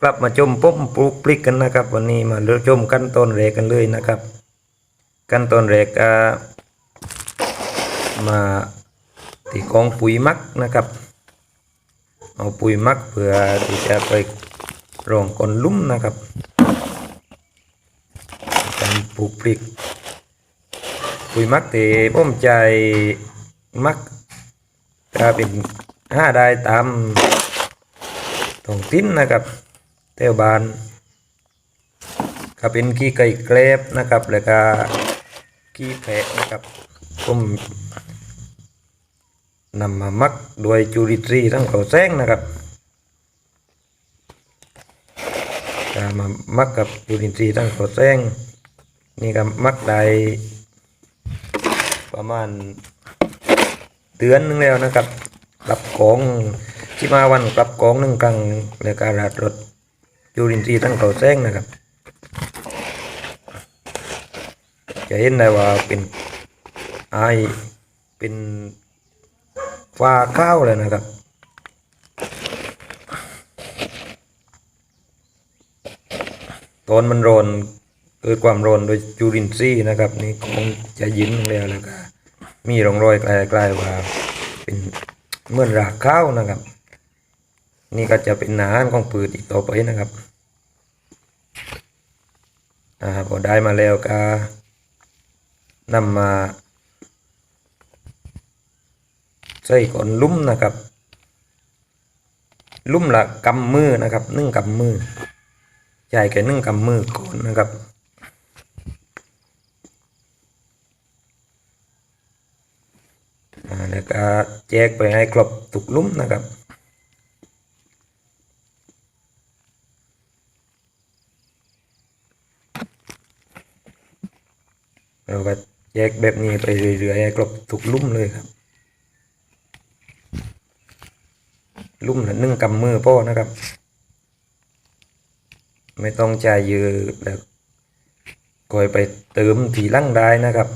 กลับมาชมป้มปลูกพริกกันนะครับ วันนี้มาเริ่มชมขั้นตอนแรกกันเลยนะครับ ขั้นตอนแรกก็มาที่กองปุ๋ยมักนะครับ เอาปุ๋ยมักเพื่อที่จะไปรองก้นลุ่มนะครับการปลูกพริกปุ๋ยมักที่ผมใจมักก็เป็นห้าได้ตามท้องทิ้นนะครับ แถวบ้านก็เป็นขี้ไก่แกลบนะครับ แล้วก็ขี้แพะนะครับผมนำมามักโดยจุลินทรีทั้งเขาแซงนะครับก็มามักกับจุลินทรีย์ทั้งเขาแซงนี่ก็มักได้ประมาณเดือนนึงแล้วนะครับกลับของที่มาวันกลับของหนึ่งครั้งแล้วก็ราดรถ จุลินทรีย์ทั้งเขาแซงนะครับ จะเห็นได้ว่าเป็นไอเป็นฟ้าข้าวเลยนะครับตอนมันร้อนเกิดความร้อนโดยจูรินทรีย์นะครับ นี่คงจะยินลงแล้วแล้วก็มีร่องรอยคล้ายๆว่าเป็นเหมือนรากข้าวนะครับ นี่ก็จะเป็นอาหารของปืดอีกต่อไปนะครับอ่าพอได้มาแล้วก็นำมาใส่ก่อนลุ่มนะครับลุ่มละกำมือนะครับนึ่งกำมือใหญ่แค่นึ่งกำมือก่อนนะครับอ่าแล้วก็แจกไปให้ครบทุกลุ่มนะครับ เราก็แยกแบบนี้ไปเรื่อยๆให้ครบทุกลุ่มเลยครับลุ่มละหนึ่งกำมือพ่อนะครับ ไม่ต้องใจยเยอะแล้วคอยไปเติมทีลังได้นะครับ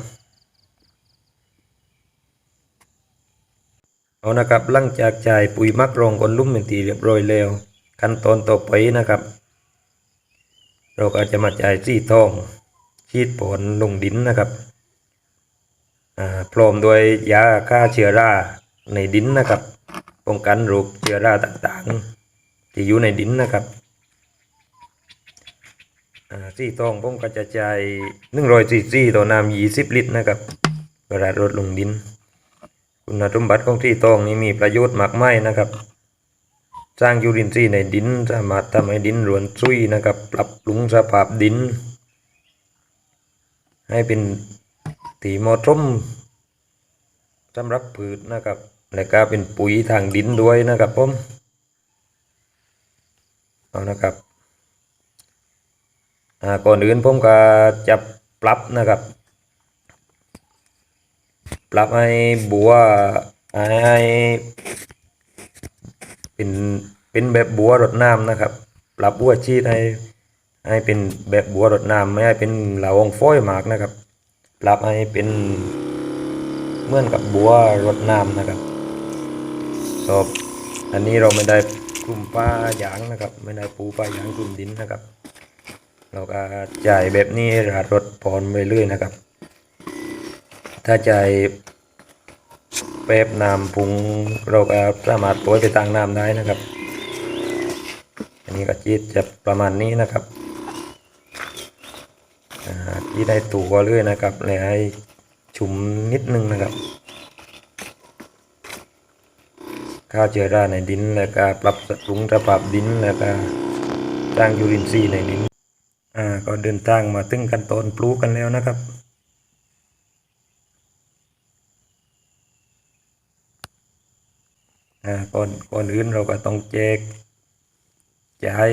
เอานะครับหลังจากจ่ายปุ๋ยมักรองก้นลุ่มเป็นทีเรียบร้อยแล้ว ขั้นตอนต่อไปนะครับ เราก็จะมาจ่ายซี่ทอง ชีดผลลงดินนะครับอ่าพร้อมด้วยยาฆ่าเชื้อราในดินนะครับ ป้องกันโรคเชื้อราต่างๆ ที่อยู่ในดินนะครับอ่าซี่ทองผมก็จะจ่ายหนึ่งร้อยซีซีต่อน้ำยี่สิบลิตรนะครับเวลารดลงดิน คุณสมบัติของที่ทองนี้มีประโยชน์มากมายนะครับ สร้างยูรินทรีย์ในดินสามารถทำให้ดินรวนซุยนะครับ ปรับปรุงสภาพดิน ให้เป็นตีมอทมสำหรับพืชนะครับ และก็เป็นปุ๋ยทางดินด้วยนะครับผมเอานะครับอ่าก่อนอื่นผมก็จะปรับนะครับ ปรับให้บัวให้เป็นเป็นแบบบัวรดน้ำนะครับ ปรับบัวชีดให้ ให้เป็นแบบบัวรดน้ำไม่ให้เป็นเหลาองฟอยหมากนะครับ ปรับให้เป็นเหมือนกับบัวรดน้ำนะครับชอบอันนี้เราไม่ได้กลุ่มป้ายางนะครับ ไม่ได้ปูป้ายางกลุ่มดินนะครับ เราก็จ่ายแบบนี้ราดรถพรไปเรื่อยนะครับ ถ้าจ่ายแป๊บน้ำพุงเราก็สามารถปล่อยไปตางน้ำได้นะครับ อันนี้ก็จีดจะประมาณนี้นะครับ ที่ได้ตัวเรื่อยนะครับเลยให้ชุ่มนิดนึงนะครับฆ่าวเชื้อราในดินแล้วก็ปรับปรุงสภาพดินแล้วก็สร้างยูรินทรีในดินอ่าก็เดินทางมาถึงขั้นตอนปลูกกันแล้วนะครับอ่าก่อนก่อนอื่นเราก็ต้องแจกจะให้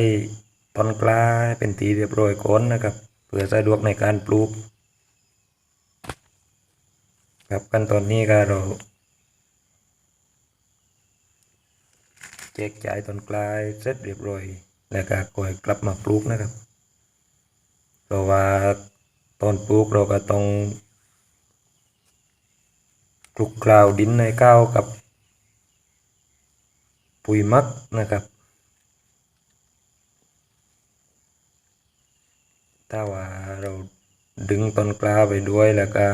ตอนกลาเป็นทีเรียบร้อยก่อนนะครับ เพื่อสะดวกในการปลูก ครับขั้นตอนนี้ก็เราแจกจ่ายตอนกลายเสร็จเรียบร้อย แล้วก็ก่อยกลับมาปลูกนะครับเพราะว่าตอนปลูกเราก็ต้องคลุกคล้าดินในข้าวกับ ปุ๋ยมักนะครับ ถ้าว่าเราดึงต้นกล้าไปด้วยแล้วก็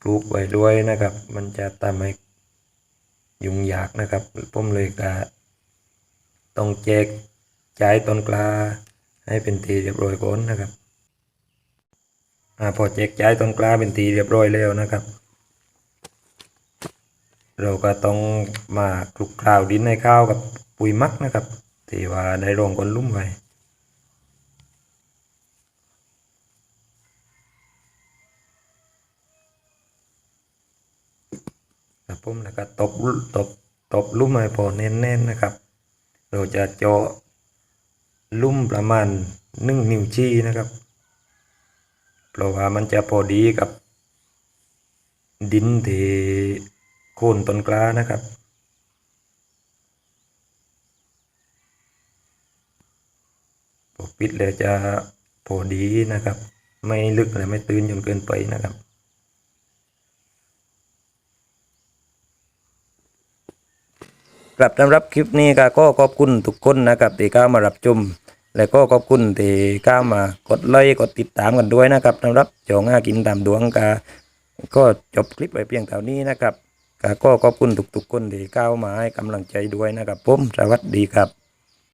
ปลูกไว้ด้วยนะครับ มันจะทำให้ยุ่งยากนะครับผมเลยก็ต้องแจกจ่ายต้นกล้าให้เป็นทีเรียบร้อยก่อนนะครับอพอแจกจ่ายต้นกล้าเป็นทีเรียบร้อยแล้วนะครับ เราก็ต้องมาคลุกคล้าวดินให้ข้าวกับปุ๋ยมักนะครับที่ว่าได้รองก้นลุ่มไว้ ครับผมแล้วก็ตบตบตบลุ่มให้พอแน่นๆนะครับ เราจะเจาะลุ่มประมาณหนึ่งนิ้วชี้นะครับ เพราะว่ามันจะพอดีกับ ดินที่โคนต้นกล้านะครับปิดแล้วจะพอดีนะครับ ไม่ลึกและไม่ตื้นจนเกินไปนะครับ กลับสำหรับคลิปนี้ก็ก็ขอบคุณทุกคนนะครับที่เข้ามารับชมและก็ขอบคุณที่เข้ามากดไลค์กดติดตามกันด้วยนะครับสำหรับจองอากินตามดวงกาก็จบคลิปไปเพียงเท่านี้นะครับก็ก็ขอบคุณทุกๆคนที่เข้ามาให้กำลังใจด้วยนะครับผมสวัสดีครับ